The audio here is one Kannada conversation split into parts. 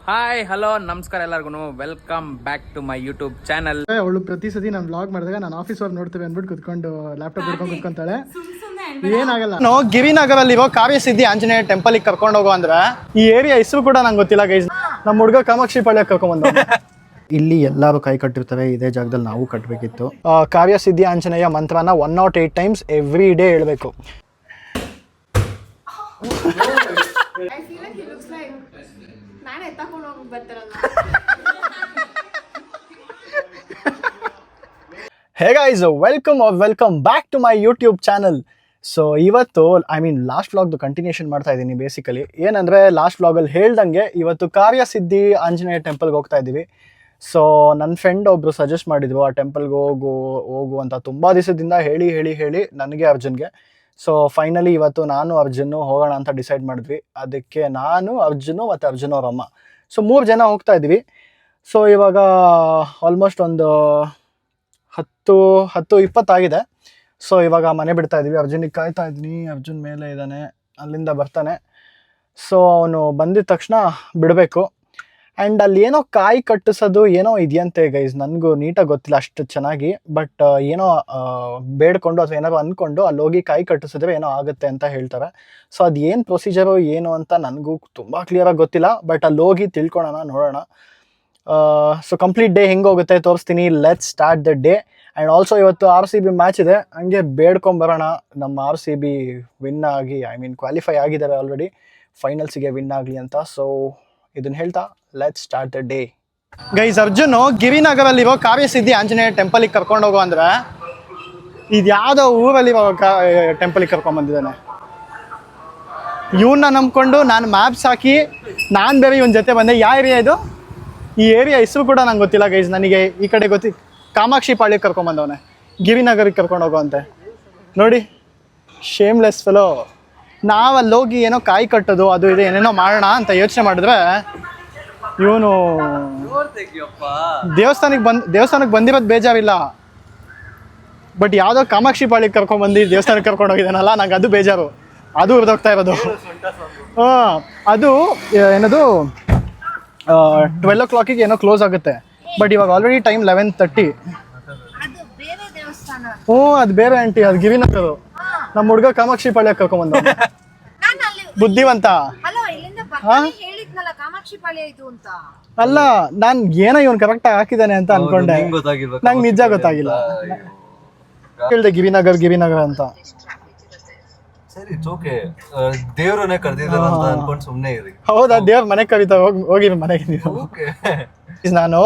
ಹಾಯ್ ಹಲೋ ನಮಸ್ಕಾರ ಎಲ್ಲರಿಗೂ welcome back to my YouTube channel ಅವಳು ಪ್ರತಿ ಸತಿ ನಾನು ಬ್ಲಾಗ್ ಮಾಡಿದಾಗ ನಾನು ಆಫೀಸ್ ಅವ್ರು ನೋಡ್ತೇವೆ ಅಂದ್ಬಿಟ್ಟು ಕುತ್ಕೊಂಡು ಲ್ಯಾಪ್ಟಾಪ್ ಹಿಡ್ಕೊಂಡು ಕುತ್ಕೊಂತಾಳೆ. ಏನಾಗಲ್ಲ. ನಾವು ಕಾವ್ಯ ಕಾವ್ಯಸಿದ್ಧಿ ಆಂಜನೇಯ ಟೆಂಪಲ್ ಕರ್ಕೊಂಡು ಹೋಗೋ ಅಂದ್ರೆ ಈ ಏರಿಯಾ ಹೆಸರು ಕೂಡ ನಂಗೆ ಗೊತ್ತಿಲ್ಲ ಗೈಸ್ ನಮ್ಮ ಹುಡುಗ ಕಾಮಾಕ್ಷಿ ಪಾಳ್ಯ ಕರ್ಕೊಂಡ್ ಬಂದ ಇಲ್ಲಿ ಎಲ್ಲರೂ ಕೈ ಕಟ್ಟಿರ್ತವೆ ಇದೇ ಜಾಗದಲ್ಲಿ ನಾವು ಕಟ್ಟಬೇಕಿತ್ತು Kavyasiddhi Anjaneya ಮಂತ್ರನ one not eight times every day ಹೇಳ್ಬೇಕು. Hey guys welcome welcome back to my YouTube channel so ಇವತ್ತು ಐ ಮೀನ್ ಲಾಸ್ಟ್ ವ್ಲಾಗ್ದು ಕಂಟಿನ್ಯೂಷನ್ ಮಾಡ್ತಾ ಇದ್ದೀನಿ ಬೇಸಿಕಲಿ ಏನಂದರೆ ಲಾಸ್ಟ್ ವ್ಲಾಗಲ್ಲಿ ಹೇಳ್ದಂಗೆ ಇವತ್ತು ಕಾರ್ಯಸಿದ್ಧಿ ಆಂಜನೇಯ ಟೆಂಪಲ್ಗೆ ಹೋಗ್ತಾ ಇದ್ದೀವಿ. ಸೊ ನನ್ನ ಫ್ರೆಂಡ್ ಒಬ್ಬರು ಸಜೆಸ್ಟ್ ಮಾಡಿದ್ರು, ಆ ಟೆಂಪಲ್ಗೆ ಹೋಗು ಹೋಗು ಅಂತ ತುಂಬ ದಿವಸದಿಂದ ಹೇಳಿ ಹೇಳಿ ಹೇಳಿ ನನಗೆ ಅರ್ಜುನ್ಗೆ. ಸೊ ಫೈನಲಿ ಇವತ್ತು ನಾನು ಅರ್ಜುನು ಹೋಗೋಣ ಅಂತ ಡಿಸೈಡ್ ಮಾಡಿದ್ವಿ. ಅದಕ್ಕೆ ನಾನು ಅರ್ಜುನು ಮತ್ತು ಅರ್ಜುನ್ ಅವರಮ್ಮ ಸೊ ಮೂರು ಜನ ಹೋಗ್ತಾ ಇದ್ದೀವಿ ಸೊ ಇವಾಗ ಆಲ್ಮೋಸ್ಟ್ ಒಂದು ಹತ್ತು ಹತ್ತು ಇಪ್ಪತ್ತಾಗಿದೆ. ಸೊ ಇವಾಗ ಮನೆ ಬಿಡ್ತಾ ಇದ್ದೀವಿ ಅರ್ಜುನಿಗೆ ಕಾಯ್ತಾ ಇದ್ದೀನಿ ಅರ್ಜುನ್ ಮೇಲೆ ಇದ್ದಾನೆ. ಅಲ್ಲಿಂದ ಬರ್ತಾನೆ. ಸೊ ಅವನು ಬಂದಿದ ತಕ್ಷಣ ಬಿಡಬೇಕು. ಆ್ಯಂಡ್ ಅಲ್ಲಿ ಏನೋ ಕಾಯಿ ಕಟ್ಟಿಸೋದು ಏನೋ ಇದೆಯಂತೆ ಗೈಸ್ ನನಗೂ ನೀಟಾಗಿ ಗೊತ್ತಿಲ್ಲ ಅಷ್ಟು ಚೆನ್ನಾಗಿ ಬಟ್ ಏನೋ ಬೇಡ್ಕೊಂಡು ಅಥವಾ ಏನಾದ್ರು ಅಂದ್ಕೊಂಡು ಅಲ್ಲಿ ಹೋಗಿ ಕಾಯಿ ಕಟ್ಟಿಸಿದ್ರೆ ಏನೋ ಆಗುತ್ತೆ ಅಂತ ಹೇಳ್ತಾರೆ. ಸೊ ಅದು ಏನು ಪ್ರೊಸೀಜರು ಏನು ಅಂತ ನನಗೂ ತುಂಬ ಕ್ಲಿಯರಾಗಿ ಗೊತ್ತಿಲ್ಲ ಬಟ್ ಅಲ್ಲಿ ಹೋಗಿ ತಿಳ್ಕೊಳೋಣ, ನೋಡೋಣ. ಸೊ ಕಂಪ್ಲೀಟ್ ಡೇ ಹೆಂಗೆ ಹೋಗುತ್ತೆ ತೋರಿಸ್ತೀನಿ let's start the day and also ಇವತ್ತು ಆರ್ ಸಿ ಬಿ ಮ್ಯಾಚ್ ಇದೆ, ಹಂಗೆ ಬೇಡ್ಕೊಂಬರೋಣ ನಮ್ಮ ಆರ್ ಸಿ ಬಿ ವಿನ್ ಆಗಿ ಐ ಮೀನ್ ಕ್ವಾಲಿಫೈ ಆಗಿದ್ದಾರೆ ಆಲ್ರೆಡಿ ಫೈನಲ್ಸಿಗೆ ವಿನ್ ಆಗಲಿ ಅಂತ. ಸೊ ಇದನ್ನ ಹೇಳ್ತಾ let start day guys Arjun ಗಿರಿನಗರಲ್ಲಿರೋ Kavyasiddhi Anjaneya ಟೆಂಪಲಿಗೆ ಕರ್ಕೊಂಡು ಹೋಗೋ ಅಂದ್ರೆ, ಇದು ಯಾವುದೋ ಊರಲ್ಲಿ ಟೆಂಪಲಿಗೆ ಕರ್ಕೊಂಡ್ ಬಂದಿದ್ದಾನೆ. ಇವನ್ನ ನಂಬ್ಕೊಂಡು ನಾನು ಮ್ಯಾಪ್ಸ್ ಹಾಕಿ ನಾನು ಬೇರೆ ಇವನ್ ಜೊತೆ ಬಂದೆ. ಯಾವ ಏರಿಯಾ ಇದು? ಈ ಏರಿಯಾ ಹೆಸರು ಕೂಡ ನಂಗೆ ಗೊತ್ತಿಲ್ಲ ಗೈಸ್ ನನಗೆ ಈ ಕಡೆ ಗೊತ್ತಿ, ಕಾಮಾಕ್ಷಿ ಪಾಳ್ಯಕ್ಕೆ ಕರ್ಕೊಂಬಂದವನೆ ಗಿರಿನಗರಿಗೆ ಕರ್ಕೊಂಡು ಹೋಗುವಂತೆ ನೋಡಿ ಶೇಮ್ಲೆಸ್ ಫೆಲೋ ನಾವಲ್ಲಿ ಹೋಗಿ ಏನೋ ಕಾಯಿ ಕಟ್ಟೋದು ಅದು ಇದು ಏನೇನೋ ಮಾಡೋಣ ಅಂತ ಯೋಚನೆ ಮಾಡಿದ್ರೆ ಇವನು ದೇವಸ್ಥಾನಕ್ಕೆ ಬಂದ್ ದೇವಸ್ಥಾನಕ್ಕೆ ಬಂದಿರೋದು ಬೇಜಾರಿಲ್ಲ. ಬಟ್ ಯಾವುದೋ ಕಾಮಾಕ್ಷಿ ಪಾಳಿಗೆ ಕರ್ಕೊಂಡು ಬಂದು ದೇವಸ್ಥಾನಕ್ಕೆ ಕರ್ಕೊಂಡು ಹೋಗಿದ್ದಾನಲ್ಲ ನಂಗೆ ಅದು ಬೇಜಾರು. ಅದು ಉರಿದೋಗ್ತಾ ಇರೋದು. ಹಾಂ ಅದು ಏನದು ಟ್ವೆಲ್ ಓ ಕ್ಲಾಕಿಗೆ ಏನೋ ಕ್ಲೋಸ್ ಆಗುತ್ತೆ. ಬಟ್ ಇವಾಗ ಆಲ್ರೆಡಿ ಟೈಮ್ ಲೆವೆನ್ ತರ್ಟಿ ಹ್ಞೂ ಅದು ಬೇರೆ ಆಂಟಿ ಅದು ಗಿರಿನಗರು. ನಮ್ಮ ಹುಡುಗ ಕಾಮಾಕ್ಷಿ ಪಾಳ್ಯ ಕರ್ಕೊಂಬಂದ ಬುದ್ಧಿವಂತ. ಅಲ್ಲ ನಾನ್ ಬರ್ತಾನೆ ಹೇಳಿದ್ನಲ್ಲ ಕಾಮಾಕ್ಷಿ ಆಗಿ ಹಾಕಿದಾನೆ ಅಂತ. ಅಲ್ಲ ನಾನು ಏನೋ ಇವನು ಕರೆಕ್ಟಾಗಿ ಹಾಕಿದ್ದಾನೆ ಅಂತ ಅನ್ಕೊಂಡೆ. ನಂಗೆ ನಿಜ ಗೊತ್ತಾಗಿಲ್ಲ. ಹೇಳ್ದೆ ಗಿರಿನಗರ್ ಗಿರಿನಗರ್ ಅಂತ. ಸರಿ ಇಟ್ಸ್ ಓಕೆ ದೇವ್ರನ್ನೇ ಕರ್ದಿದಾರ ಅಂತ ಅನ್ಕೊಂಡ್ ಸುಮ್ನೆ ಇರಿ. ಹೌದಾ ದೇವ್ರ ಮನೆ ಕವಿತಾ ಹೋಗಿ ಹೋಗಿ ಮನೆಗೆ ನೀವು. ನಾನು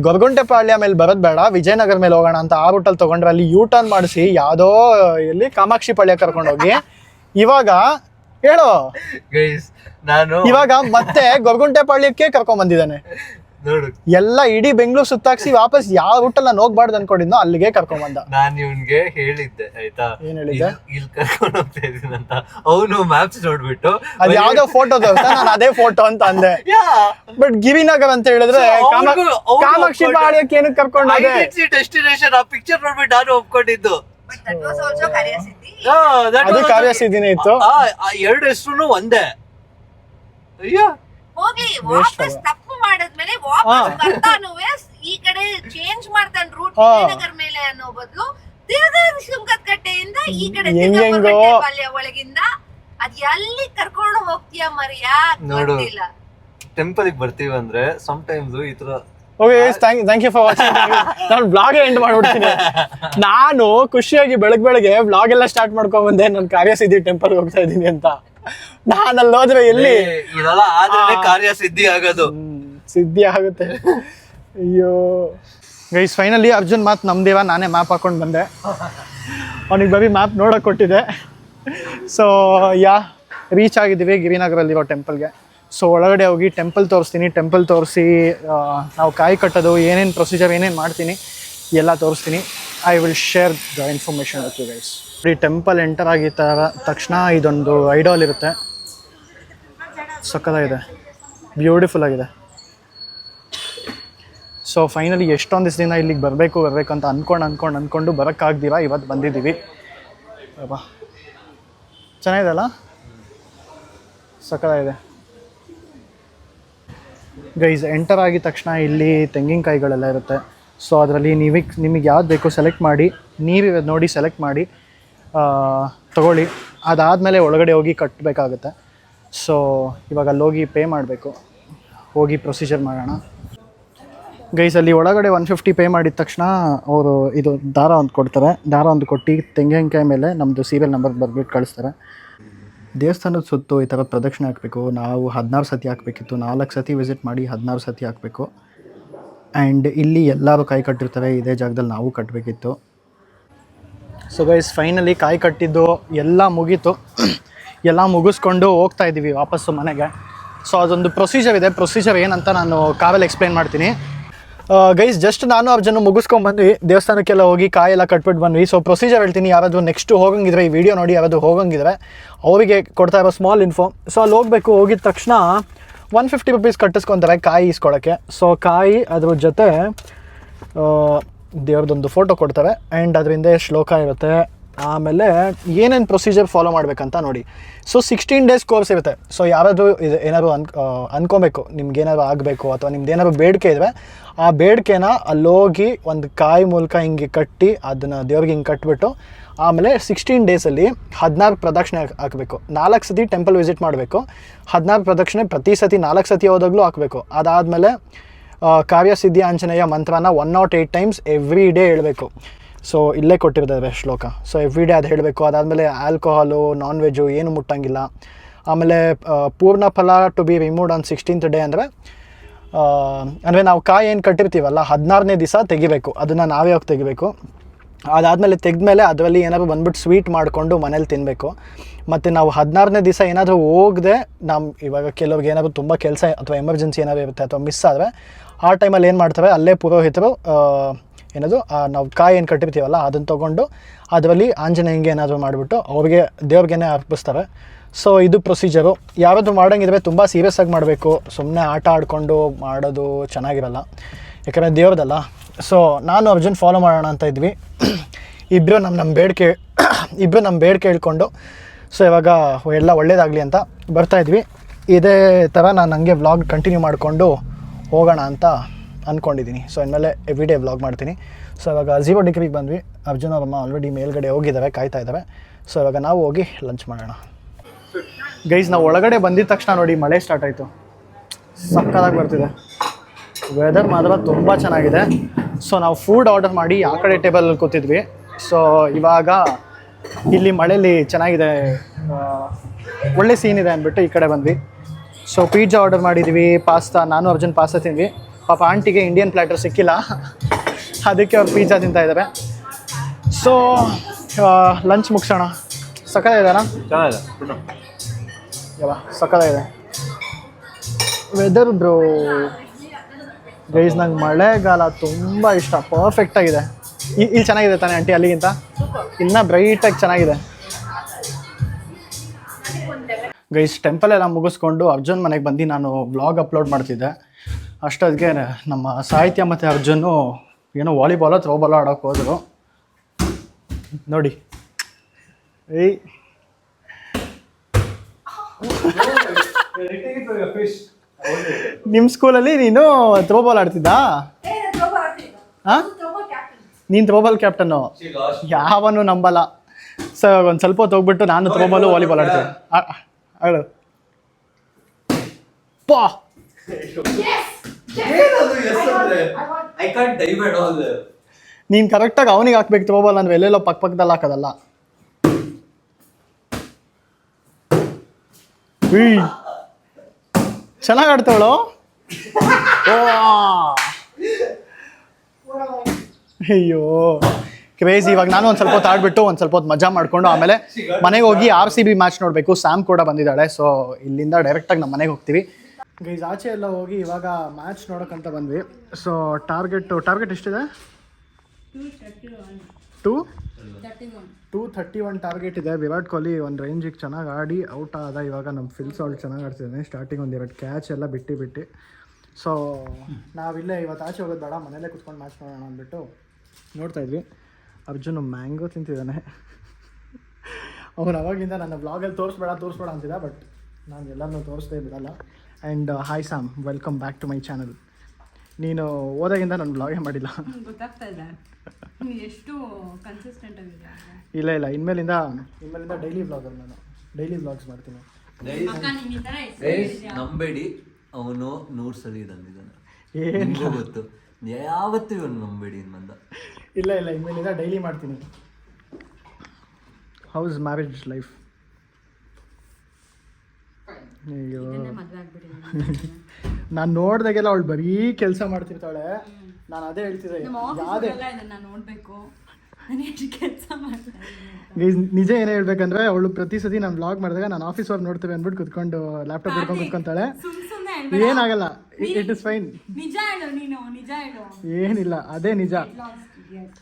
ಗೊರಗುಂಟೆಪಾಳ್ಯ ಮೇಲೆ ಬರೋದು ಬೇಡ ವಿಜಯನಗರ ಮೇಲೆ ಹೋಗೋಣ ಅಂತ ಆ ರೂಟಲ್ಲಿ ತೊಗೊಂಡ್ರೆ ಅಲ್ಲಿ ಯೂ ಟರ್ನ್ ಮಾಡಿಸಿ ಯಾವುದೋ ಇಲ್ಲಿ ಕಾಮಾಕ್ಷಿ ಪಾಳ್ಯ ಕರ್ಕೊಂಡೋಗಿ. ಇವಾಗ ಹೇಳೋ? ನಾನು ಇವಾಗ ಮತ್ತೆ ಗೊರಗುಂಟೆಪಾಳ್ಯಕ್ಕೆ ಕರ್ಕೊಂಡ್ ಬಂದಿದ್ದಾನೆ. ಎಲ್ಲ ಇಡೀ ಬೆಂಗಳೂರು ಸುತ್ತಾಕ್ಸಿ ವಾಪಸ್ ಯಾವ ರೂಟಲ್ಲಿ ನಾನು ಹೋಗ್ಬಾರ್ದು ಅನ್ಕೊಂಡಿದ್ನೋ ಅಲ್ಲಿಗೆ ಕರ್ಕೊಂಡ್ ಬಂದ. ನಾನು ಇವ್ನ್ಗೆ ಹೇಳಿದ್ದೆ ಆಯ್ತಾ? ಏನ್ ಹೇಳಿದ್ದೆ? ಇಲ್ಲಿ ಕರ್ಕೊಂಡು ಹೋಗ್ತಾ ಇದೀನಿ ಅಂತ. ಅವನು ಮ್ಯಾಪ್ಸ್ ನೋಡ್ಬಿಟ್ಟು ಅದ್ ಯಾವ್ದೋ ಫೋಟೋ ನಾನು ಅದೇ ಫೋಟೋ ಅಂತ ಅಂದೆ. ಯಾ? ಬಟ್ ಗಿರಿನಗರ್ ಅಂತ ಹೇಳಿದ್ರೆ ಕಾಮಾಕ್ಷಿ ಪಾಳ್ಯಕ್ಕೆ ಏನಕ್ಕೆ ಕರ್ಕೊಂಡು ಡೆಸ್ಟಿನೇಷನ್ ಆ ಪಿಕ್ಚರ್ ನೋಡ್ಬಿಟ್ಟು ನಾನು ಒಪ್ಕೊಂಡಿದ್ದು. ಅದು ಕಾರ್ಯಸಿದ್ಧಿನೇ ಇತ್ತು. ಆ ಆ ಎರಡು ಹೆಸರು ಒಂದೇ. ಅಯ್ಯೋ. ಹೋಗ್ಲಿ ವಾಪಸ್ ತಪ್ಪು ಮಾಡಿದ್ಮೇಲೆ ವಾಪಸ್ ಬರ್ತಾನುವೆ. ಈ ಕಡೆ ಚೇಂಜ್ ಮಾಡ್ತಾನೆ ರೂಟ್. ವಿಜಯನಗರ ಮೇಲೆ ಅನ್ನೋ ಬದಲು ತಿರ್ಗಾ ಸುಂಕದ ಕಟ್ಟೆಯಿಂದ ಈ ಕಡೆ ಬಾಲ್ಯ ಒಳಗಿಂದ. ಅದ್ ಎಲ್ಲಿ ಕರ್ಕೊಂಡು ಹೋಗ್ತೀಯ ಮರಿಯಾ? ನೋಡು. ಗೊತ್ತಿಲ್ಲ. ಟೆಂಪಲ್ ಬರ್ತೀವಿ ಅಂದ್ರೆ ಸಮ್ ಟೈಮ್ಸ್ ಈ ತರ okay thank you for watching ನಾನು ಬ್ಲಾಗ್ ಎಂಡ್ ಮಾಡ್ಬಿಡ್ತೀನಿ. ನಾನು ಖುಷಿಯಾಗಿ ಬೆಳಗ್ಗೆ ಬೆಳಗ್ಗೆ ಬ್ಲಾಗ್ ಎಲ್ಲ ಸ್ಟಾರ್ಟ್ ಮಾಡ್ಕೊಂಡ್ ಬಂದೆ. ನಾನು ಕಾರ್ಯಸಿದ್ಧಿ ಟೆಂಪಲ್ ಹೋಗ್ತಾ ಇದ್ದೀನಿ ಅಂತ. ನಾನು ಅಲ್ಲಿ ಹೋದ್ರೆ ಎಲ್ಲಿ ಇರಲ್ಲ ಆದ್ರೆ ಕಾರ್ಯ ಸಿದ್ಧಿ ಆಗೋದು. ಸಿದ್ಧಿ ಆಗುತ್ತೆ. ಅಯ್ಯೋ. ಗೈಸ್ ಫೈನಲಿ ಅರ್ಜುನ್ ಮಾತು ನಮ್ದೇವ ನಾನೇ ಮ್ಯಾಪ್ ಹಾಕೊಂಡು ಬಂದೆ. ಅವನಿಗೆ ಬರೀ ಮ್ಯಾಪ್ ನೋಡೋಕೆ ಕೊಟ್ಟಿದೆ. ಸೊ ಯಾ ರೀಚ್ ಆಗಿದ್ದೀವಿ ಗಿರಿನಗರಲ್ಲಿರೋ ಟೆಂಪಲ್ಗೆ ಸೊ ಒಳಗಡೆ ಹೋಗಿ ಟೆಂಪಲ್ ತೋರಿಸ್ತೀನಿ ಟೆಂಪಲ್ ತೋರಿಸಿ ನಾವು ಕಾಯಿ ಕಟ್ಟೋದು, ಏನೇನು ಪ್ರೊಸೀಜರ್ ಏನೇನು ಮಾಡ್ತೀನಿ, ಎಲ್ಲ ತೋರಿಸ್ತೀನಿ. I will share the information you guys ಈ ಟೆಂಪಲ್ ಎಂಟರ್ ಆಗಿದ್ದ ತಕ್ಷಣ ಇದೊಂದು ಐಡಾಲ್ ಇರುತ್ತೆ. ಸಕ್ಕತ್ತಾಗಿದೆ ಬ್ಯೂಟಿಫುಲ್ ಆಗಿದೆ. ಸೊ ಫೈನಲಿ ಎಷ್ಟೊಂದು ದಿನ ಇಲ್ಲಿಗೆ ಬರಬೇಕು ಬರಬೇಕು ಅಂತ ಅಂದ್ಕೊಂಡು ಅಂದ್ಕೊಂಡು ಅಂದ್ಕೊಂಡು ಬರೋಕ್ಕಾಗ್ದಿರ ಇವತ್ತು ಬಂದಿದ್ದೀವಿ ಅಬ್ಬಾ ಚೆನ್ನಾಗಿದೆ ಅಲ್ಲ ಇದೆ ಗೈಸ್ ಎಂಟರ್ ಆಗಿದ ತಕ್ಷಣ ಇಲ್ಲಿ ತೆಂಗಿನಕಾಯಿಗಳೆಲ್ಲ ಇರುತ್ತೆ. ಸೊ ಅದರಲ್ಲಿ ನೀವಿಗೆ, ನಿಮಗೆ ಯಾವ್ದು ಬೇಕು ಸೆಲೆಕ್ಟ್ ಮಾಡಿ ನೀರು ನೋಡಿ ಸೆಲೆಕ್ಟ್ ಮಾಡಿ ತಗೊಳ್ಳಿ. ಅದಾದಮೇಲೆ ಒಳಗಡೆ ಹೋಗಿ ಕಟ್ಟಬೇಕಾಗುತ್ತೆ ಸೊ ಇವಾಗ ಅಲ್ಲಿ ಹೋಗಿ ಪೇ ಮಾಡಬೇಕು. ಹೋಗಿ ಪ್ರೊಸೀಜರ್ ಮಾಡೋಣ. ಗೈಸ್ ಅಲ್ಲಿ ಒಳಗಡೆ ಒನ್ ಫಿಫ್ಟಿ ಪೇ ಮಾಡಿದ ತಕ್ಷಣ ಅವರು ಇದು ದಾರ ಒಂದು ಕೊಡ್ತಾರೆ. ದಾರ ಒಂದು ಕೊಟ್ಟು ತೆಂಗಿನಕಾಯಿ ಮೇಲೆ ನಮ್ಮದು ಸೀರಿಯಲ್ ನಂಬರ್ ಬರ್ಬಿಟ್ಟು ಕಳಿಸ್ತಾರೆ. ದೇವಸ್ಥಾನದ ಸುತ್ತು ಈ ಥರ ಪ್ರದಕ್ಷಿಣೆ ಹಾಕಬೇಕು. ನಾವು ಹದಿನಾರು ಸತಿ ಹಾಕಬೇಕಿತ್ತು. ನಾಲ್ಕು ಸತಿ ವಿಸಿಟ್ ಮಾಡಿ ಹದಿನಾರು ಸತಿ ಹಾಕಬೇಕು. ಆ್ಯಂಡ್ ಇಲ್ಲಿ ಎಲ್ಲರೂ ಕಾಯಿ ಕಟ್ಟಿರ್ತಾರೆ. ಇದೇ ಜಾಗದಲ್ಲಿ ನಾವು ಕಟ್ಟಬೇಕಿತ್ತು ಸೊ ಗೈಸ್ ಫೈನಲಿ ಕಾಯಿ ಕಟ್ಟಿದ್ದು ಎಲ್ಲ ಮುಗೀತು. ಎಲ್ಲ ಮುಗಿಸ್ಕೊಂಡು ಹೋಗ್ತಾ ಇದ್ದೀವಿ ವಾಪಸ್ಸು ಮನೆಗೆ. ಸೊ ಅದೊಂದು ಪ್ರೊಸೀಜರ್ ಇದೆ. ಪ್ರೊಸೀಜರ್ ಏನಂತ ನಾನು ಕಾರಲ್ಲಿ ಎಕ್ಸ್ಪ್ಲೈನ್ ಮಾಡ್ತೀನಿ. ಗೈಸ್ ಜಸ್ಟ್ ನಾನು ಅರ್ಜುನ ಮುಗಿಸ್ಕೊಂಡು ಬಂದ್ವಿ. ದೇವಸ್ಥಾನಕ್ಕೆಲ್ಲ ಹೋಗಿ ಕಾಯಿ ಎಲ್ಲ ಕಟ್ಬಿಟ್ಟು ಬಂದ್ವಿ. ಸೊ ಪ್ರೊಸೀಜರ್ ಹೇಳ್ತೀನಿ. ಯಾರಾದರೂ ನೆಕ್ಸ್ಟ್ ಹೋಗಂಗಿದ್ರೆ ಈ ವಿಡಿಯೋ ನೋಡಿ, ಯಾರಾದರೂ ಹೋಗಂಗಿದ್ರೆ ಅವರಿಗೆ ಕೊಡ್ತಾ ಇರೋ ಸ್ಮಾಲ್ ಇನ್ಫೋ ಸೊ ಅಲ್ಲಿ ಹೋಗಬೇಕು. ಹೋಗಿದ ತಕ್ಷಣ ಒನ್ ಫಿಫ್ಟಿ ರುಪೀಸ್ ಕಟ್ಟಿಸ್ಕೊತಾರೆ ಕಾಯಿ ಇಸ್ಕೊಳಕ್ಕೆ. ಸೊ ಕಾಯಿ ಅದ್ರ ಜೊತೆ ದೇವ್ರದೊಂದು ಫೋಟೋ ಕೊಡ್ತಾರೆ. ಆ್ಯಂಡ್ ಅದರಿಂದ ಶ್ಲೋಕ ಇರುತ್ತೆ? ಆಮೇಲೆ ಏನೇನು ಪ್ರೊಸೀಜರ್ ಫಾಲೋ ಮಾಡಬೇಕಂತ ನೋಡಿ. ಸೊ ಸಿಕ್ಸ್ಟೀನ್ ಡೇಸ್ ಕೋರ್ಸ್ ಇರುತ್ತೆ. ಸೊ ಯಾರಾದರೂ ಇದು ಏನಾದರೂ ಅನ್ ಅನ್ಕೊಬೇಕು. ನಿಮ್ಗೆ ಏನಾದರೂ ಆಗಬೇಕು ಅಥವಾ ನಿಮ್ದು ಏನಾದರೂ ಬೇಡಿಕೆ ಇದ್ರೆ ಆ ಬೇಡಿಕೆನ ಅಲ್ಲೋಗಿ ಒಂದು ಕಾಯಿ ಮೂಲಕ ಹಿಂಗೆ ಕಟ್ಟಿ ಅದನ್ನು ದೇವ್ರಿಗೆ ಹಿಂಗೆ ಕಟ್ಬಿಟ್ಟು ಆಮೇಲೆ ಸಿಕ್ಸ್ಟೀನ್ ಡೇಸಲ್ಲಿ ಹದಿನಾರು ಪ್ರದಕ್ಷಿಣೆ ಹಾಕಬೇಕು. ನಾಲ್ಕು ಸತಿ ಟೆಂಪಲ್ ವಿಸಿಟ್ ಮಾಡಬೇಕು. ಹದಿನಾರು ಪ್ರದಕ್ಷಿಣೆ ಪ್ರತಿ ಸತಿ ನಾಲ್ಕು ಸತಿ ಹೋದಾಗಲೂ ಹಾಕಬೇಕು. ಅದಾದಮೇಲೆ Karyasiddhi Anjaneya ಮಂತ್ರನ one not eight times every day ಹೇಳಬೇಕು. ಸೊ ಇಲ್ಲೇ ಕೊಟ್ಟಿರ್ತಾರೆ ಶ್ಲೋಕ. ಸೊ ಎವ್ರಿ ಡೇ ಅದು ಹೇಳಬೇಕು. ಅದಾದಮೇಲೆ ಆಲ್ಕೋಹಾಲು ನಾನ್ ವೆಜ್ಜು ಏನು ಮುಟ್ಟಂಗಿಲ್ಲ. ಆಮೇಲೆ ಪೂರ್ಣ ಫಲ to be removed on sixteenth day ಅಂದರೆ ಅಂದರೆ ನಾವು ಕಾಯಿ ಏನು ಕಟ್ಟಿರ್ತೀವಲ್ಲ, ಹದಿನಾರನೇ ದಿವಸ ತೆಗಿಬೇಕು. ಅದನ್ನು ನಾವೇ ಹೋಗಿ ತೆಗಿಬೇಕು. ಅದಾದಮೇಲೆ ತೆಗೆದ್ಮೇಲೆ ಅದರಲ್ಲಿ ಏನಾದ್ರು ಬಂದ್ಬಿಟ್ಟು ಸ್ವೀಟ್ ಮಾಡಿಕೊಂಡು ಮನೇಲಿ ತಿನ್ನಬೇಕು ಮತ್ತು ನಾವು ಹದಿನಾರನೇ ದಿವಸ ಏನಾದರೂ ಹೋಗದೆ ನಮ್ಮ ಇವಾಗ ಕೆಲವ್ರಿಗೆ ಏನಾದರೂ ತುಂಬ ಕೆಲಸ ಅಥವಾ ಎಮರ್ಜೆನ್ಸಿ ಏನಾದರೂ ಇರುತ್ತೆ ಅಥವಾ ಮಿಸ್ ಆದರೆ, ಆ ಟೈಮಲ್ಲಿ ಏನು ಮಾಡ್ತಾರೆ, ಅಲ್ಲೇ ಪುರೋಹಿತರು ಏನದು? ನಾವು ಕಾಯಿ ಏನು ಕಟ್ಟಿರ್ತೀವಲ್ಲ, ಅದನ್ನು ತೊಗೊಂಡು ಅದರಲ್ಲಿ ಆಂಜನೇಯಂಗೆ ಏನಾದರೂ ಮಾಡಿಬಿಟ್ಟು ಅವ್ರಿಗೆ ದೇವ್ರಿಗೇನೆ ಅರ್ಪಿಸ್ತಾರೆ. ಸೊ ಇದು ಪ್ರೊಸೀಜರು ಯಾರಾದರೂ ಮಾಡೋಂಗಿದ್ರೆ ತುಂಬ ಸೀರಿಯಸ್ ಆಗಿ ಮಾಡಬೇಕು. ಸುಮ್ಮನೆ ಆಟ ಆಡಿಕೊಂಡು ಮಾಡೋದು ಚೆನ್ನಾಗಿರಲ್ಲ. ಯಾಕಂದರೆ ದೇವ್ರದಲ್ಲ. ಸೊ ನಾನು ಅರ್ಜುನ್ ಫಾಲೋ ಮಾಡೋಣ ಅಂತ ಇದ್ವಿ. ಇಬ್ಬರು ನಮ್ಮ ನಮ್ಮ ಬೇಡಿಕೆ ಇಬ್ಬರು ನಮ್ಮ ಬೇಡಿಕೆ ಹೇಳ್ಕೊಂಡು ಸೊ ಇವಾಗ ಎಲ್ಲ ಒಳ್ಳೇದಾಗಲಿ ಅಂತ ಬರ್ತಾ ಇದ್ವಿ. ಇದೇ ಥರ ನಾನು ಹಂಗೆ ವ್ಲಾಗ್ ಕಂಟಿನ್ಯೂ ಮಾಡಿಕೊಂಡು ಹೋಗೋಣ ಅಂತ ಅಂದ್ಕೊಂಡಿದ್ದೀನಿ ಸೊ ಇನ್ಮೇಲೆ ಎವ್ರಿ ಡೇ ವ್ಲಾಗ್ ಮಾಡ್ತೀನಿ. ಸೊ ಇವಾಗ ಝೀರೋ ಡಿಗ್ರಿಗೆ ಬಂದ್ವಿ. ಅರ್ಜುನ್ ಅವರಮ್ಮ ಆಲ್ರೆಡಿ ಮೇಲ್ಗಡೆ ಹೋಗಿದ್ದಾವೆ ಕಾಯ್ತಾ ಇದ್ದಾವೆ ಸೊ ಇವಾಗ ನಾವು ಹೋಗಿ ಲಂಚ್ ಮಾಡೋಣ. ಗೈಸ್ ನಾವು ಒಳಗಡೆ ಬಂದಿದ ತಕ್ಷಣ ನೋಡಿ ಮಳೆ ಸ್ಟಾರ್ಟ್ ಆಯಿತು. ಸಕ್ಕದಾಗಿ ಬರ್ತಿದೆ. ವೆದರ್ ಮಾತ್ರ ತುಂಬ ಚೆನ್ನಾಗಿದೆ. ಸೊ ನಾವು ಫುಡ್ ಆರ್ಡರ್ ಮಾಡಿ ಆ ಕಡೆ ಟೇಬಲ್ ಕೂತಿದ್ವಿ. ಸೊ ಇವಾಗ ಇಲ್ಲಿ ಮಳೆಯಲ್ಲಿ ಚೆನ್ನಾಗಿದೆ ಒಳ್ಳೆ ಸೀನ್ ಇದೆ ಅಂದ್ಬಿಟ್ಟು ಈ ಕಡೆ ಬಂದ್ವಿ. ಸೊ ಪಿಜ್ಜಾ ಆರ್ಡರ್ ಮಾಡಿದ್ವಿ ಪಾಸ್ತಾ ನಾನು ಅರ್ಜುನ್ ಪಾಸ್ತಾ ತಿಂದ್ವಿ. ಪಾಪ ಆಂಟಿಗೆ ಇಂಡಿಯನ್ ಪ್ಲ್ಯಾಟರ್ ಸಿಕ್ಕಿಲ್ಲ. ಅದಕ್ಕೆ ಅವ್ರು ಪಿಜ್ಜಾ ತಿಂತಾ ಇದ್ದಾರೆ ಸೊ ಲಂಚ್ ಮುಗಿಸೋಣ. ಸಕಲ ಇದೆ ಸಕಲ ಇದೆ. ವೆದರ್ ಬ್ರೋ ಗೈಸ್ ನಂಗೆ ಮಳೆಗಾಲ ತುಂಬ ಇಷ್ಟ. ಪರ್ಫೆಕ್ಟ್ ಆಗಿದೆ. ಇಲ್ಲಿ ಚೆನ್ನಾಗಿದೆ ತಾನೇ ಆಂಟಿ ಅಲ್ಲಿಗಿಂತ? ಇನ್ನ ಬ್ರೈಟಾಗಿ ಚೆನ್ನಾಗಿದೆ. ಗೈಸ್ ಟೆಂಪಲ್ ಎಲ್ಲ ಮುಗಿಸ್ಕೊಂಡು ಅರ್ಜುನ್ ಮನೆಗೆ ಬಂದು ನಾನು ಬ್ಲಾಗ್ ಅಪ್ಲೋಡ್ ಮಾಡ್ತಿದ್ದೆ. ಅಷ್ಟೊತ್ತಿಗೆ ನಮ್ಮ ಸಾಹಿತ್ಯ ಮತ್ತು ಅರ್ಜುನು ಏನೋ ವಾಲಿಬಾಲ ಥ್ರೋಬಾಲ ಆಡೋಕೆ ಹೋದರು. ನೋಡಿ. ಏಯ್. ನಿಮ್ಮ ಸ್ಕೂಲಲ್ಲಿ ನೀನು ಥ್ರೋಬಾಲ್ ಆಡ್ತಿದ್ದಾ? ಹಾಂ ನೀನು ಥ್ರೋಬಾಲ್ ಕ್ಯಾಪ್ಟನ್ನು? ಯಾವನು ನಂಬಲ್ಲ. ಸೊ ಒಂದು ಸ್ವಲ್ಪ ಹೊತ್ತು ಹೋಗ್ಬಿಟ್ಟು ನಾನು ಥ್ರೋಬಾಲು ವಾಲಿಬಾಲ್ ಆಡ್ತೀನಿ. ಆ- ಆ- ಕರೆಕ್ಟ್ ಆಗಿ I can't dive at all ನೀನು ಕರೆಕ್ಟಾಗಿ ಅವನಿಗೆ ಹಾಕ್ಬೇಕು ತಗೋಬಲ್ಲ ಅಂದ್ರೆ ಎಲ್ಲೆಲ್ಲೋ ಪಕ್ಕ ಪಕ್ಕದಲ್ಲಿ ಹಾಕೋದಲ್ಲ. ಉಯ್ ಚೆನ್ನಾಗಿ ಆಡ್ತಾವಳು? ಅಯ್ಯೋ. ಕ್ರೇಜ್ ಇವಾಗ ನಾನು ಒಂದು ಸ್ವಲ್ಪ ಹೊತ್ತು ಆಡ್ಬಿಟ್ಟು ಒಂದು ಸ್ವಲ್ಪ ಹೊತ್ತು ಮಜಾ ಮಾಡ್ಕೊಂಡು ಆಮೇಲೆ ಮನೆಗೆ ಹೋಗಿ ಆರ್ ಸಿ ಬಿ ಮ್ಯಾಚ್ ನೋಡಬೇಕು. ಸ್ಯಾಮ್ ಕೂಡ ಬಂದಿದ್ದಾಳೆ ಸೊ ಇಲ್ಲಿಂದ ಡೈರೆಕ್ಟಾಗಿ ನಮ್ಮ ಮನೆಗೆ ಹೋಗ್ತೀವಿ. ಗೈಸ್ ಆಚೆ ಎಲ್ಲ ಹೋಗಿ ಇವಾಗ ಮ್ಯಾಚ್ ನೋಡೋಕ್ಕಂತ ಬಂದ್ವಿ. ಸೊ ಟಾರ್ಗೆಟ್ ಟಾರ್ಗೆಟ್ ಎಷ್ಟಿದೆ? Two two thirty one target ಇದೆ. ವಿರಾಟ್ ಕೊಹ್ಲಿ ಒಂದು ರೇಂಜಿಗೆ ಚೆನ್ನಾಗಿ ಆಡಿ ಔಟ್ ಆದ ಇವಾಗ ನಮ್ಮ ಫಿಲ್ಸ್ ಅವ್ಳು ಚೆನ್ನಾಗಿ ಆಡ್ತಿದ್ದಾನೆ ಸ್ಟಾರ್ಟಿಂಗ್ ಒಂದು ಎರಡು ಕ್ಯಾಚ್ ಎಲ್ಲ ಬಿಟ್ಟು ಬಿಟ್ಟು. ಸೊ ನಾವಿಲ್ಲೇ ಇವತ್ತು ಆಚೆ ಹೋಗೋದು ಬೇಡ, ಮನೇಲೇ ಕುತ್ಕೊಂಡು ಮ್ಯಾಚ್ ನೋಡೋಣ ಅಂದ್ಬಿಟ್ಟು ನೋಡ್ತಾ ಇದ್ವಿ. ಅರ್ಜುನ್ ಮ್ಯಾಂಗೋ ತಿಂತಿದ್ದಾನೆ ಅವನು ಅವಾಗಿಂದ ನನ್ನ ಬ್ಲಾಗಲ್ಲಿ ತೋರಿಸ್ಬೇಡ ತೋರಿಸ್ಬೇಡ ಅಂತಿದ್ದ ಬಟ್ ನಾನು ಎಲ್ಲನೂ ತೋರಿಸ್ದೇ ಬಿಡಲ್ಲ. And hi Sam welcome back to my channel ನೀನು ಓದಾಗಿಂದ ನಾನು ಬ್ಲಾಗೇ ಮಾಡಿಲ್ಲ? ಗೊತ್ತಾಗ್ತಾ ನೀನ್ ಎಷ್ಟು ಕನ್ಸಿಸ್ಟೆಂಟ್ ಇಲ್ಲ ಇಲ್ಲ. ಇನ್ಮೇಲಿಂದ ಇನ್ಮೇಲಿಂದ ಡೈಲಿ ಬ್ಲಾಗರ್ ನಾನು. ಡೈಲಿ ಬ್ಲಾಗ್ಸ್ ಮಾಡ್ತೀನಿ. ನಂಬೇಡಿ. ಅವನು ನೂರು ಸಲ ತಂದಿದ್ದಾನೆ ಏನು? ಗೊತ್ತು. ಯಾವತ್ತೂ ಇವನು ನಂಬೇಡಿ ಬಂದ. ಇಲ್ಲ ಇಲ್ಲ. ಇನ್ಮೇಲಿಂದ ಡೈಲಿ ಮಾಡ್ತೀನಿ. ಹೌಸ್ ಮ್ಯಾರೇಜ್ ಲೈಫ್ ಅಯ್ಯೋ. ನಾನು ನೋಡ್ದಾಗೆಲ್ಲ ಅವಳು ಬರೀ ಕೆಲಸ ಮಾಡ್ತಿರ್ತಾಳೆ. ನಾನು ಅದೇ ಹೇಳ್ತಿದ್ದೆ ಯಾವುದೇ ನೋಡ್ಬೇಕು. ನಿಜ ಏನೇ ಹೇಳ್ಬೇಕಂದ್ರೆ ಅವಳು ಪ್ರತಿ ಸತಿ ನಾನು ಬ್ಲಾಗ್ ಮಾಡಿದಾಗ ನಾನು ಆಫೀಸ್ ವರ್ಕ್ ನೋಡ್ತೇವೆ ಅಂದ್ಬಿಟ್ಟು ಕುತ್ಕೊಂಡು ಲ್ಯಾಪ್ಟಾಪ್ ಹಿಡ್ಕೊಂಡು ಕುತ್ಕೊಂತಾಳೆ. ಏನಾಗಲ್ಲ. ಇಟ್ ಇಸ್ ಫೈನ್ ನಿಜ ಏನಿಲ್ಲ ಅದೇ ನಿಜ.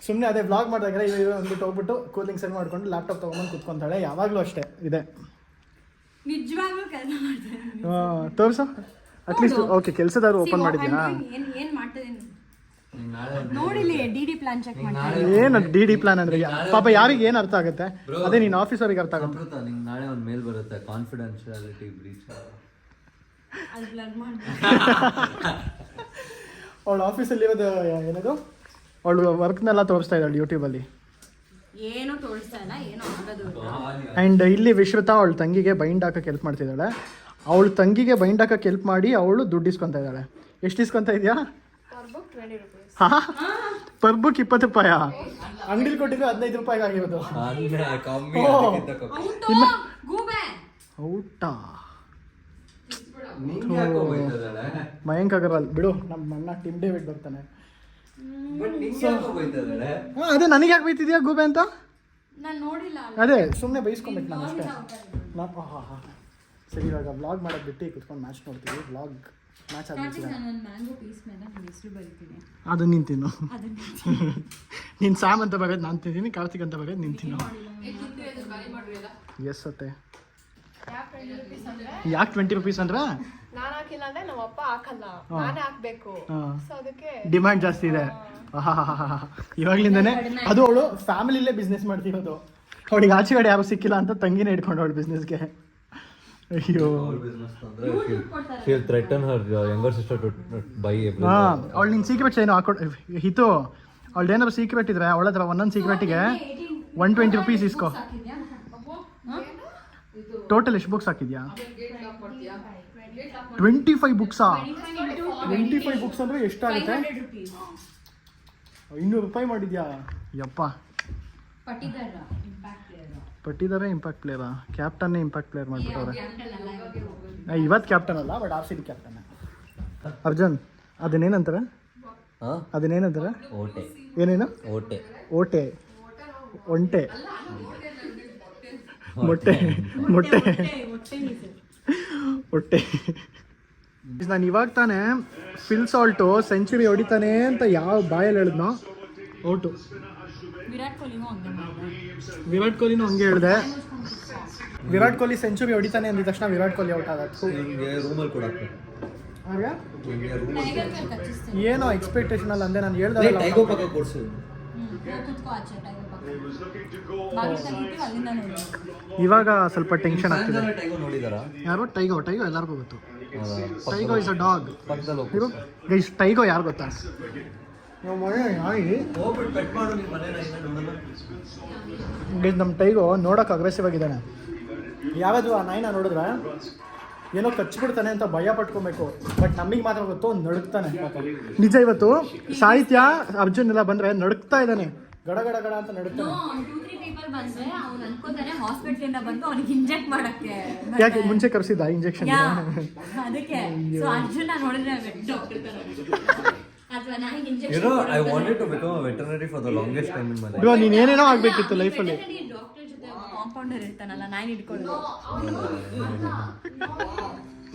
ಸುಮ್ಮನೆ ಅದೇ ಬ್ಲಾಗ್ ಮಾಡಿದಾಗ ಇವ್ರು ಅಂದ್ಬಿಟ್ಟು ಹೋಗ್ಬಿಟ್ಟು ಕೂಲಿಂಗ್ ಸೆಟ್ ಮಾಡ್ಕೊಂಡು ಲ್ಯಾಪ್ಟಾಪ್ ತೊಗೊಂಡು ಕುತ್ಕೊಂತಾಳೆ. ಯಾವಾಗಲೂ ಅಷ್ಟೇ. ಇದೆ. ನಿಜವಾಗ್ಲೂ ಕೆಲಸ ಮಾಡ್ತಾ ತೋರಿಸು. ಅಟ್ಲೀಸ್ಟ್ ಓಕೆ ಕೆಲಸದಾರು ಓಪನ್ ಮಾಡಿದ್ಯಾ? ಏನ್ ಏನ್ ಮಾಡ್ತಾ ನೋಡಿಲಿ ಡಿ ಡಿ ಪ್ಲಾನ್ ಚೆಕ್ ಮಾಡ್ತಾ ಏನು ಡಿ ಡಿ ಪ್ಲಾನ್ ಅಂದ್ರೆ ಯಾ- ಪಾಪ ಯಾರಿಗೆ ಏನು ಅರ್ಥ ಆಗುತ್ತೆ? ಅದೇ ನೀನು ಆಫೀಸರಿಗೆ ಅರ್ಥ ಆಗುತ್ತೆ. ಅಮೃತ ನಿಂಗೆ ನಾಳೆ ಒಂದು ಮೇಲ್ ಬರುತ್ತೆ. ಕಾನ್ಫಿಡೆನ್ಶಿಯಾಲಿಟಿ ಬ್ರೀಚ್ ಅದು ಬ್ಲರ್ ಮಾಡಿ. ಅವಳು ಆಫೀಸಲ್ಲಿ ಇರೋದು ಏನದು? ಅವಳು ವರ್ಕ್ನೆಲ್ಲ ತೋರಿಸ್ತಾ ಇದ್ದಾಳೆ ಯೂಟ್ಯೂಬಲ್ಲಿ ಏನೂ ತೋರಿಸ್ತಾ ಇಲ್ಲ ಏನೂ ಆಗೋದು ಇಲ್ಲ. ಆ್ಯಂಡ್ ಇಲ್ಲಿ ವಿಶ್ವತಾ ಅವಳ ತಂಗಿಗೆ ಬೈಂಡ್ ಹಾಕಕ್ಕೆ ಹೆಲ್ಪ್ ಮಾಡ್ತಿದ್ದಾಳೆ. ಅವಳ ತಂಗಿಗೆ ಬೈಂಡ್ ಹಾಕಕ್ಕೆ ಹೆಲ್ಪ್ ಮಾಡಿ ಅವಳು ದುಡ್ಡು ಇಸ್ಕೊತಾ ಇದ್ದಾಳೆ. ಎಷ್ಟು ಇಸ್ಕೊತಾ ಇದೆಯಾ? ಪರ್ ಬುಕ್ ಇಪ್ಪತ್ತು ರೂಪಾಯ? ಅಂಗಡಿ ಕೊಟ್ಟಿದ್ರೆ ಹದಿನೈದು ರೂಪಾಯಿಗೆ ಆಗಿರೋದು. ಗೂಬೆ. ಔಟಾ. ಮಯಾಂಕ್ ಅಗರ್ವಾಲ್ ಬಿಡು ನಮ್ಮ ಅಣ್ಣ ಟಿಮ್ ಡೇವಿಡ್ ಬರ್ತಾನೆ ಬಟ್ ನಿಂಗೆ ಯಾಕೋ ಬೈತದಾಳೆ ಹಾಂ ಅದೇ ನನಗೆ ಯಾಕೆ ಬೈತಿದ್ಯಾ ಗೂಬೆ ಅಂತ? ನಾನು ನೋಡಿಲ್ಲ ಅದೇ ಸುಮ್ಮನೆ ಬೈಸ್ಕೊಬೇಕು ನಾನು ಅಷ್ಟೇ. ನಾನು ಹಾಂ ಹಾಂ ಸರಿ ಇವಾಗ ವ್ಲಾಗ್ ಮಾಡೋದು ಬಿಟ್ಟು ಕುತ್ಕೊಂಡು ಮ್ಯಾಚ್ ನೋಡ್ತೀವಿ. ವ್ಲಾಗ್ ಮ್ಯಾಚ್ ಸ್ಟಾರ್ಟಿಂಗ್ ಆದ್ಮೇಲೆ ನಾನು ಒಂದು ಮ್ಯಾಂಗೋ ಪೀಸ್ ಮೇಲೆ ನನ್ನ ಹೆಸರು ಬರೀತೀನಿ. ಅದು ಅದನ್ನ ನೀನು ಸ್ಯಾಮ್ ಅಂತ ಬರೋದು ನಾನು ತಿಂತೀನಿ ಕಾರ್ತಿಕ್ ಅಂತ ಬರೋದು ನಿಂತಿನ್ನು ಎಸ್ ಅತ್ತೆ. ಯಾಕೆ ಟ್ವೆಂಟಿ ರುಪೀಸ್ ಅಂದ್ರೆ? ನಾನ್ ಹಾಕಿಲ್ಲ ಅಂದ್ರೆ ನಮ್ಮ ಅಪ್ಪ ಹಾಕಲ್ಲ. ನಾನೇ ಹಾಕ್ಬೇಕು. ಹಾಂ. ಸೊ ಅದಕ್ಕೆ ಡಿಮ್ಯಾಂಡ್ ಜಾಸ್ತಿ ಇದೆ. ಇವಾಗ್ಲಿಂದಾನೆ ಅದು ಅವಳು ಫ್ಯಾಮಿಲಿಲೇ ಬಿಸ್ನೆಸ್ ಮಾಡ್ತಿರೋದು. ಅವಳಿಗೆ ಆಚೆ ಕಡೆ ಯಾರು ಸಿಕ್ಕಿಲ್ಲ ಅಂತ ತಂಗಿನೇ ಇಟ್ಕೊಂಡು ಅವಳು ಬಿಸ್ನೆಸ್ಗೆ ಅಯ್ಯೋ. She'll threaten her younger sister to to buy ಅವಳು ನಿನ್ ಸೀಕ್ರೆಟ್ಸ್ ಏನು ಹಾಕೊಂಡು ಹಿತು ಅವಳು ಏನಾದ್ರು ಸೀಕ್ರೆಟ್ ಇದ್ರೆ ಅವಳ ಹತ್ರ ಒಂದೊಂದು ಸೀಕ್ರೆಟಿಗೆ ಒನ್ ಟ್ವೆಂಟಿ ರುಪೀಸ್ ಇಸ್ಕೋ. ಟೋಟಲ್ ಎಷ್ಟು ಬುಕ್ಸ್ ಹಾಕಿದ್ಯಾ? ಟ್ವೆಂಟಿ ಫೈವ್ ಬುಕ್ಸಾ ಟ್ವೆಂಟಿ ಫೈವ್ ಬುಕ್ಸ್ ಅಂದರೆ ಎಷ್ಟಾಗುತ್ತೆ? ಇನ್ನೂರು ರೂಪಾಯಿ ಮಾಡಿದ್ಯಾ? ಯಪ್ಪ. ಪಟ್ಟಿದಾರೆ ಇಂಪ್ಯಾಕ್ಟ್ ಪ್ಲೇಯರ್ ಪಟ್ಟಿದ್ದಾರೆ ಇಂಪ್ಯಾಕ್ಟ್ ಪ್ಲೇಯರಾ ಕ್ಯಾಪ್ಟನ್ನೇ ಇಂಪ್ಯಾಕ್ಟ್ ಪ್ಲೇಯರ್ ಮಾಡ್ಬಿಟ್ಟವ್ರೆ. ಇವತ್ತು ಕ್ಯಾಪ್ಟನ್ ಅಲ್ಲ but R C B captain Arjun ಅದನ್ನೇನಂತಾರೆ? ಅದನ್ನೇನಂತಾರೆ? ಓಟೆ. ಏನೇನು? ಓಟೆ. ಓಟೆ. ಒಂಟೆ. ಮೊಟ್ಟೆ. ಮೊಟ್ಟೆ ಹೊಟ್ಟೆ. ನಾನು ಇವಾಗ ತಾನೆ ಫಿಲ್ ಸಾಲ್ಟು ಸೆಂಚುರಿ ಹೊಡಿತಾನೆ ಅಂತ ಯಾವ ಬಾಯಲ್ಲಿ ಹೇಳಿದ್ನೋ? ಔಟು. ವಿರಾಟ್ ಕೊಹ್ಲಿನೂ ಹಂಗೆ ವಿರಾಟ್ ಕೊಹ್ಲಿನೂ ಹಂಗೆ ಹೇಳಿದೆ. ವಿರಾಟ್ ಕೊಹ್ಲಿ ಸೆಂಚುರಿ ಹೊಡಿತಾನೆ ಅಂದಿದ ತಕ್ಷಣ ವಿರಾಟ್ ಕೊಹ್ಲಿ ಔಟ್ ಆಗತ್ತು ರೂಮಲ್ಲಿ ಏನೋ ಎಕ್ಸ್ಪೆಕ್ಟೇಷನ್ ಅಲ್ಲಿ. ಅಂದೆ ನಾನು ಟೈಗೋ ಇವಾಗ ಸ್ವಲ್ಪ ಟೆನ್ಷನ್ ಆಗ್ತಿದೆ. ನೋಡಿದಾರಾ ಯಾರು ಟೈಗೋ ಟೈಗೋ ಎಲ್ಲರಿಗೂ ಗೊತ್ತು? Tigo is a dog guys Tigo ಯಾರು ಗೊತ್ತಾ? ಗೈಸ್ ನಮ್ಮ ಟೈಗೋ ನೋಡೋಕೆ ಅಗ್ರೆಸಿವ್ ಆಗಿದ್ದಾನೆ. ಯಾವ್ದು ಆ ನಾಯಿನ ನೋಡಿದ್ರೆ ಏನೋ ಕಚ್ಬಿಡ್ತಾನೆ ಅಂತ ಭಯ ಪಟ್ಕೊಬೇಕು. ಬಟ್ ನಮಗೆ ಮಾತ್ರ ಗೊತ್ತು ನಡುಕ್ತಾನೆ ನಿಜ ಇವತ್ತು ಸಾಹಿತ್ಯ ಅರ್ಜುನ್ ಎಲ್ಲ ಬಂದ್ರೆ ನಡುಕ್ತಾ ಇದ್ದಾನೆ. ಗಡ ಗಡ ಗಡ ಅಂತ ನಡುಕ್ತಾನೆ ಟೂ ತ್ರೀ ಪೀಪಲ್ ಬಂದ್ರೆ ಅವ್ನು ಅನ್ಕೋತಾನೆ ಹಾಸ್ಪಿಟಲ್ ಇಂದ ಬಂದು ಅವ್ನಿಗೆ ಇಂಜೆಕ್ಟ್ ಮಾಡಕ್ಕೆ ಯಾಕೆ ಮುಂಚೆ ಕರೆಸಿದ್ದ ಇಂಜೆಕ್ಷನ್ ಯಾ ಅದಕ್ಕೆ. ಸೊ ಅರ್ಜುನ ನೋಡಿದ್ರೆ doctor You injection know, I wanted to become a veterinary for the longest time in my life. Bro ನೀನ್ ಏನೇನೋ ಆಗ್ಬೇಕಿತ್ತು ಲೈಫಲ್ಲಿ ಡಾಕ್ಟರ್ ಜೊತೆ ಕಾಂಪೌಂಡರ್ ಇರ್ತಾನಲ್ಲ ನಾಯಿ ಹಿಡ್ಕೊಂಡು.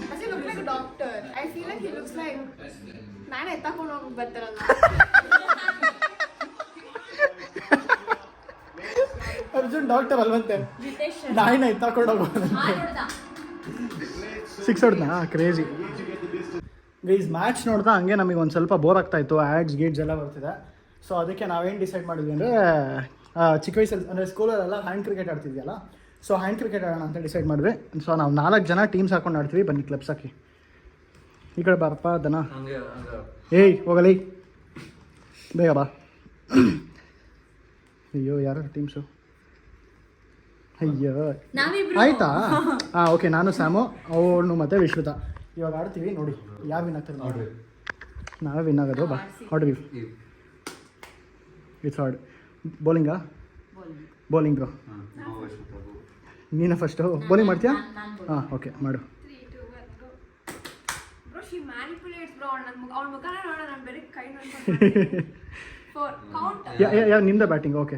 Does he look like a doctor? I feel like he looks like ನಾನು ಎತ್ತಾಕೊಂಡು ಹೋಗಿ ಬರ್ತಾರಲ್ಲ ಅರ್ಜುನ್ ಡಾಕ್ಟರ್ ಅಲ್ವಂತೆ. ನಾಯಿನ ಎತ್ತಾಕೊಂಡು ಸಿಕ್ಸ್ ಹೊಡ್ದಾ ಕ್ರೇಜಿ ಗೈಸ್ ಮ್ಯಾಚ್ ನೋಡ್ತಾ ಹಂಗೆ ನಮಗೆ ಒಂದು ಸ್ವಲ್ಪ ಬೋರ್ ಆಗ್ತಾ ಇತ್ತು. ಆ್ಯಡ್ಸ್ ಗೇಟ್ಸ್ ಎಲ್ಲ ಬರ್ತಿದೆ. ಸೊ ಅದಕ್ಕೆ ನಾವೇನು ಡಿಸೈಡ್ ಮಾಡಿದ್ವಿ ಅಂದರೆ ಚಿಕ್ಕ ವಯಸ್ಸಲ್ಲಿ ಅಂದರೆ ಸ್ಕೂಲಲ್ಲೆಲ್ಲ ಹ್ಯಾಂಡ್ ಕ್ರಿಕೆಟ್ ಆಡ್ತಿದ್ಯಲ್ಲ? ಸೊ ಹ್ಯಾಂಡ್ ಕ್ರಿಕೆಟ್ ಆಡೋಣ ಅಂತ ಡಿಸೈಡ್ ಮಾಡಿದ್ವಿ. ಸೊ ನಾವು ನಾಲ್ಕು ಜನ ಟೀಮ್ಸ್ ಹಾಕೊಂಡು ಆಡ್ತೀವಿ. ಬನ್ನಿ ಕ್ಲಬ್ಸ್ ಹಾಕಿ. ಈ ಕಡೆ ಬಾರಪ್ಪ ದನ. ಏಯ್ ಹೋಗಲಿ. ಬೇಗ ಬಾ. ಅಯ್ಯೋ ಯಾರು ಟೀಮ್ಸು ಅಯ್ಯೋ. ಆಯ್ತಾ? ಹಾಂ ಓಕೆ ನಾನು ಸ್ಯಾಮು ಅವನು ಮತ್ತೆ ವಿಶ್ವತ ಇವಾಗ ಆಡ್ತೀವಿ ನೋಡಿ ಯಾವ ವಿನ್ ಆಗ್ತಾರೆ ನೋಡಿ. ನಾವೇ ವಿನ್ ಆಗೋದು ಬಾ. ಆಡ್ವಿ ಇಟ್ಸ್ ಹಾರ್ಡ್ ಬೌಲಿಂಗಾ ಬೌಲಿಂಗ್ ನೀನು ನೀನೇ ಫಸ್ಟು ಬೌಲಿಂಗ್ ಮಾಡ್ತೀಯಾ ಹಾಂ ಓಕೆ ಮಾಡು. ಯಾ she ಬ್ಯಾಟಿಂಗ್ bro. ನನ್ನ ಮುಖ ಅವ್ಳ ಮುಖನ ನೋಡ ನಾನು ಬೇರೆ ಕೈ ನೋಡ್ಕೊಂಡು ಫೋರ್ ಕೌಂಟ್ ಯಾ ಯಾ- ಯಾ ನಿಮ್ದೇ batting okay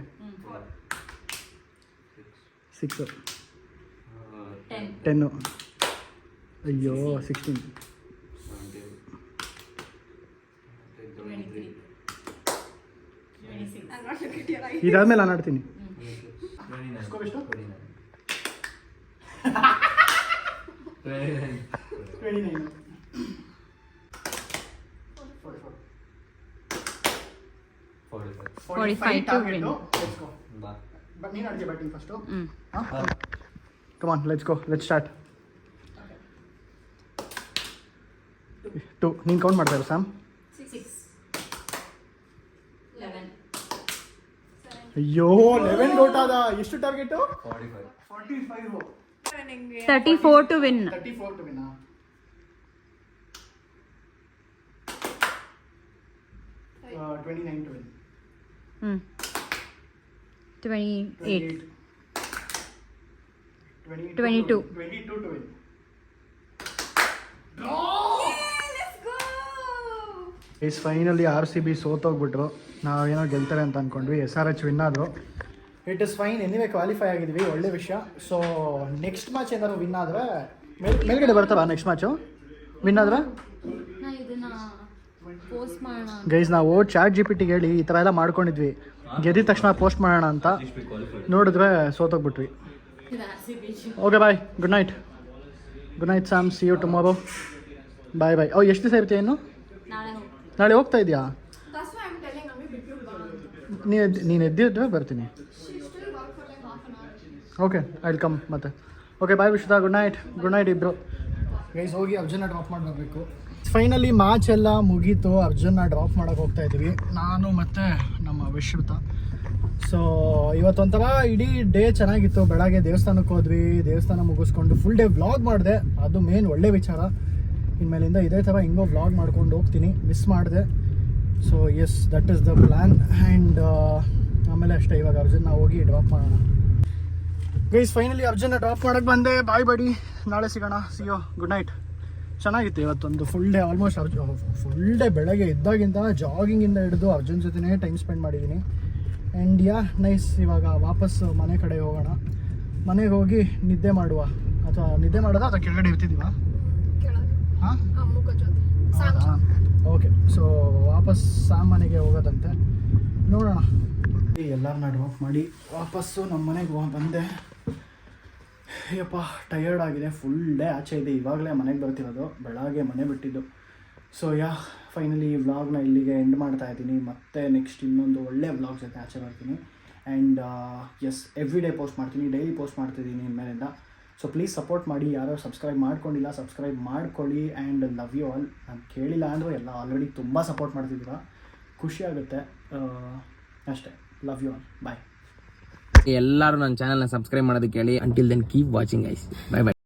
six ten ten ಅಯ್ಯೋ ಸಿಕ್ಸ್ಟೀನ್ ಇದಾದ್ಮೇಲೆ ನಾನು ಆಡ್ತೀನಿ Score ಎಷ್ಟು? But me not get batting first, oh. Mm. Huh? Come on, let's go. Let's start. Two ನೀನು ಕೌಂಟ್ ಮಾಡ್ತಾ ಇರೋ ಸಾಮ್ ಅಯ್ಯೋ ಲೆವೆನ್ ಔಟ್ ಆದ ಎಷ್ಟು target thirty four to win thirty four to win twenty nine to win hmm 28. 22. 22. 22 is finally R C B ಸೋತೋಗ್ಬಿಟ್ರು. ನಾವೇನೋ ಗೆಲ್ತಾರೆ ಅಂತ ಅನ್ಕೊಂಡ್ವಿ. ಎಸ್ ಆರ್ ಎಚ್ ವಿನ್ ಆದರು. It is fine anyway qualify ಆಗಿದ್ವಿ. ಒಳ್ಳೆ ವಿಷಯ. ಸೊ ನೆಕ್ಸ್ಟ್ ಮ್ಯಾಚ್ ಏನಾದ್ರು ವಿನ್ ಆದರೆ ಮೇಲ್ ಮೇಲ್ಗಡೆ ಬರ್ತಾರ ನೆಕ್ಸ್ಟ್ ಮ್ಯಾಚು ವಿನ್ ಆದರೆ? ಗೈಸ್ ನಾವು ಚಾಟ್ ಜಿ ಪಿ ಟಿಗೆ ಹೇಳಿ ಈ ಥರ ಎಲ್ಲ ಮಾಡ್ಕೊಂಡಿದ್ವಿ. ಗೆದ್ದಿದ ತಕ್ಷಣ ಪೋಸ್ಟ್ ಮಾಡೋಣ ಅಂತ ನೋಡಿದ್ರೆ ಸೋತೋಗ್ಬಿಟ್ವಿ. Okay bye good night good night Sam see you tomorrow bye bye oh ಎಷ್ಟು ದಿವಸ ಇರುತ್ತೆ ಇನ್ನು? ನಾಳೆ ಹೋಗ್ತಾ ಇದೆಯಾ. ನೀನು ನೀನು ಎದ್ದಿದ್ರೆ ಬರ್ತೀನಿ. ಓಕೆ ಐಲ್ ಕಮ್ ಮತ್ತೆ. ಓಕೆ ಬಾಯ್ ವಿಶ್ವದ ಗುಡ್ ನೈಟ್ ಗುಡ್ ನೈಟ್ ಇಬ್ರು. ಗೈಸ್ ಹೋಗಿ ಅರ್ಜುನ ಡ್ರಾಪ್ ಮಾಡಿ ಬರಬೇಕು ಫೈನಲಿ ಮ್ಯಾಚ್ ಎಲ್ಲ ಮುಗೀತು. ಅರ್ಜುನ್ನ ಡ್ರಾಪ್ ಮಾಡೋಕೆ ಹೋಗ್ತಾ ಇದ್ವಿ. ನಾನು ಮತ್ತು ನಮ್ಮ ವಿಶ್ರುತ. ಸೊ ಇವತ್ತೊಂಥರ ಇಡೀ ಡೇ ಚೆನ್ನಾಗಿತ್ತು. ಬೆಳಗ್ಗೆ ದೇವಸ್ಥಾನಕ್ಕೆ ಹೋದ್ವಿ. ದೇವಸ್ಥಾನ ಮುಗಿಸ್ಕೊಂಡು ಫುಲ್ ಡೇ ವ್ಲಾಗ್ ಮಾಡಿದೆ. ಅದು ಮೇನ್ ಒಳ್ಳೆ ವಿಚಾರ. ಇನ್ಮೇಲಿಂದ ಇದೇ ಥರ ಹಿಂಗೋ ವ್ಲಾಗ್ ಮಾಡ್ಕೊಂಡು ಹೋಗ್ತೀನಿ. ಮಿಸ್ ಮಾಡಿದೆ. So yes that is the plan and ಆಮೇಲೆ ಅಷ್ಟೇ, ಇವಾಗ ಅರ್ಜುನ್ನ ಹೋಗಿ ಡ್ರಾಪ್ ಮಾಡೋಣ. ಗೈಸ್ ಫೈನಲಿ ಅರ್ಜುನ್ನ ಡ್ರಾಪ್ ಮಾಡೋಕ್ಕೆ ಬಂದೆ. ಬಾಯ್ ಬಡಿ ನಾಳೆ ಸಿಗೋಣ. ಸಿಯೋ ಗುಡ್ ನೈಟ್ ಚೆನ್ನಾಗಿತ್ತು ಇವತ್ತೊಂದು ಫುಲ್ ಡೇ ಆಲ್ಮೋಸ್ಟ್ ಅರ್ಜು ಫುಲ್ ಡೇ ಬೆಳಗ್ಗೆ ಇದ್ದಾಗಿಂದ ಜಾಗಿಂಗಿಂದ ಹಿಡಿದು ಅರ್ಜುನ್ ಜೊತೆನೇ ಟೈಮ್ ಸ್ಪೆಂಡ್ ಮಾಡಿದ್ದೀನಿ ಆ್ಯಂಡ್ ಯಾ ನೈಸ್ ಇವಾಗ ವಾಪಸ್ ಮನೆ ಕಡೆ ಹೋಗೋಣ. ಮನೆಗೆ ಹೋಗಿ ನಿದ್ದೆ ಮಾಡುವ. ಅಥವಾ ನಿದ್ದೆ ಮಾಡೋದಾ ಅಥವಾ ಕೆಳಗಡೆ ಇರ್ತಿದ್ದೀವ ಹಾಂ? ಓಕೆ ಸೊ ವಾಪಸ್ ಸಾಮಾನಿಗೆ ಹೋಗೋದಂತೆ. ನೋಡೋಣ. ಎಲ್ಲರನ್ನ ಡ್ರಾಪ್ ಮಾಡಿ ವಾಪಸ್ಸು ನಮ್ಮ ಮನೆಗೆ ಹೋಗಿ ಬಂದೆ. ಅಯ್ಯಪ್ಪ ಟಯರ್ಡ್ ಆಗಿದೆ ಫುಲ್ ಡೇ ಆಚೆ ಇದೆ. ಇವಾಗಲೇ ಮನೆಗೆ ಬರ್ತಿರೋದು. ಬೆಳಗ್ಗೆ ಮನೆ ಬಿಟ್ಟಿದ್ದು. ಸೊ ಯಾ ಫೈನಲಿ ಈ ವ್ಲಾಗ್ನ ಇಲ್ಲಿಗೆ ಎಂಡ್ ಮಾಡ್ತಾ ಇದ್ದೀನಿ. ಮತ್ತೆ ನೆಕ್ಸ್ಟ್ ಇನ್ನೊಂದು ಒಳ್ಳೆ ವ್ಲಾಗ್ ಜೊತೆ ಆಚೆ ಬರ್ತೀನಿ. And yes every day post ಮಾಡ್ತೀನಿ. ಡೈಲಿ ಪೋಸ್ಟ್ ಮಾಡ್ತಿದ್ದೀನಿ ಇನ್ಮೇಲಿಂದ. ಸೊ ಪ್ಲೀಸ್ ಸಪೋರ್ಟ್ ಮಾಡಿ. ಯಾರೋ ಸಬ್ಸ್ಕ್ರೈಬ್ ಮಾಡ್ಕೊಂಡಿಲ್ಲ ಸಬ್ಸ್ಕ್ರೈಬ್ ಮಾಡ್ಕೊಳ್ಳಿ. ಆ್ಯಂಡ್ ಲವ್ ಯು ಆಲ್ ನಾನು ಕೇಳಿಲ್ಲ ಅಂದರೂ ಎಲ್ಲ ಆಲ್ರೆಡಿ ತುಂಬ ಸಪೋರ್ಟ್ ಮಾಡ್ತಿದ್ದೀರಾ. ಖುಷಿ ಆಗುತ್ತೆ. ಅಷ್ಟೇ. ಲವ್ ಯು ಆಲ್ ಬಾಯ್ ಎಲ್ಲರೂ ನನ್ನ ಚಾನಲ್ನ ಸಬ್ಸ್ಕ್ರೈಬ್ ಮಾಡೋದಕ್ಕೆ ಹೇಳಿ. ಅಂಟಿಲ್ ದೆನ್ ಕೀಪ್ ವಾಚಿಂಗ್ ಐಸ್ ಬೈ ಬೈ